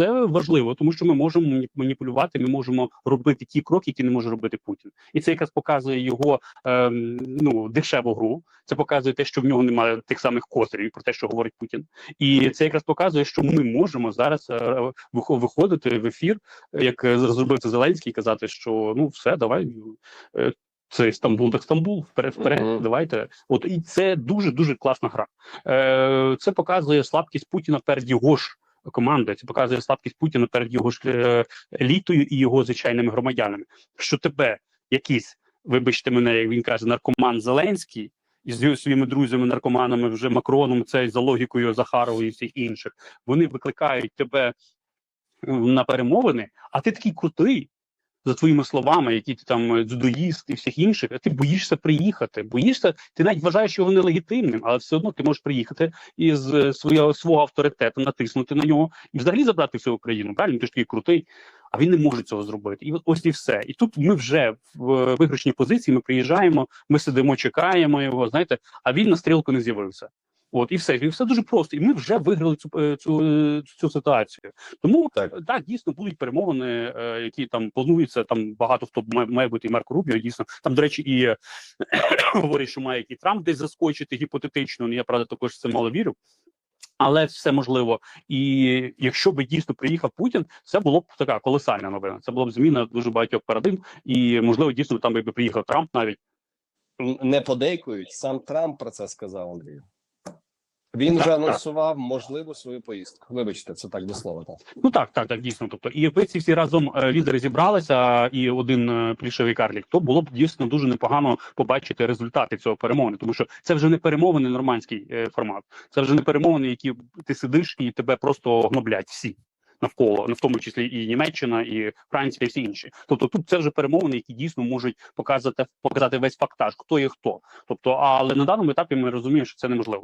це важливо, тому що ми можемо маніпулювати, ми можемо робити ті кроки, які не може робити Путін, і це якраз показує його ем, ну дешеву гру. Це показує те, що в нього немає тих самих козирів про те, що говорить Путін, і це якраз показує, що ми можемо зараз е, виходити в ефір, як е, зробив це Зеленський, і казати, що ну все, давай. е, Це Стамбул, так Стамбул, вперед, вперед, Мгм. давайте. От і це дуже дуже класна гра. Е, Це показує слабкість Путіна перед його ж командою. Це показує слабкість Путіна перед його ж е, елітою і його звичайними громадянами. Що тебе якісь, вибачте мене, як він каже, наркоман Зеленський. І з своїми друзями, наркоманами, вже Макроном, це за логікою Захарова і всіх інших, вони викликають тебе на перемовини, а ти такий крутий, за твоїми словами, які ти там е, дзюдоїст і всіх інших, ти боїшся приїхати. Боїшся, ти навіть вважаєш його нелегітимним, але все одно ти можеш приїхати і з е, свого свого авторитету натиснути на нього і взагалі забрати всю Україну. Правильно, ти ж такий крутий, а він не може цього зробити. І ось і все. І тут ми вже в е, виграшній позиції. Ми приїжджаємо, ми сидимо, чекаємо його. Знаєте, а він на стрілку не з'явився. От і все, і все дуже просто. І ми вже виграли цю е, цю, е, цю ситуацію. Тому Так. так. дійсно будуть перемовини, е, які там плануються. Там багато хто має, має бути і Марко Рубіо. Дійсно, там до речі, і говорять, що має і Трамп десь заскочити гіпотетично. Ну я правда також в це мало вірю. Але все можливо, і якщо би дійсно приїхав Путін, це було б така колосальна новина. Це було б зміна дуже багатьох парадигм, і можливо дійсно там би приїхав Трамп навіть. Не подейкують. Сам Трамп про це сказав Андрію. Він Так, вже так. анонсував можливу свою поїздку. Вибачте, це так до слова. Так. Ну так, так, так, дійсно. Тобто, і якби ці всі разом е, лідери зібралися, і один е, плішевий карлік, то було б дійсно дуже непогано побачити результати цього перемовини, тому що це вже не перемовини нормандський е, формат. Це вже не перемовини, які ти сидиш і тебе просто гноблять всі. Навколо, ну, в тому числі і Німеччина, і Франція, і всі інші. Тобто тут це вже перемовини, які дійсно можуть показати показати весь фактаж, хто є хто. Тобто, але на даному етапі ми розуміємо, що це неможливо.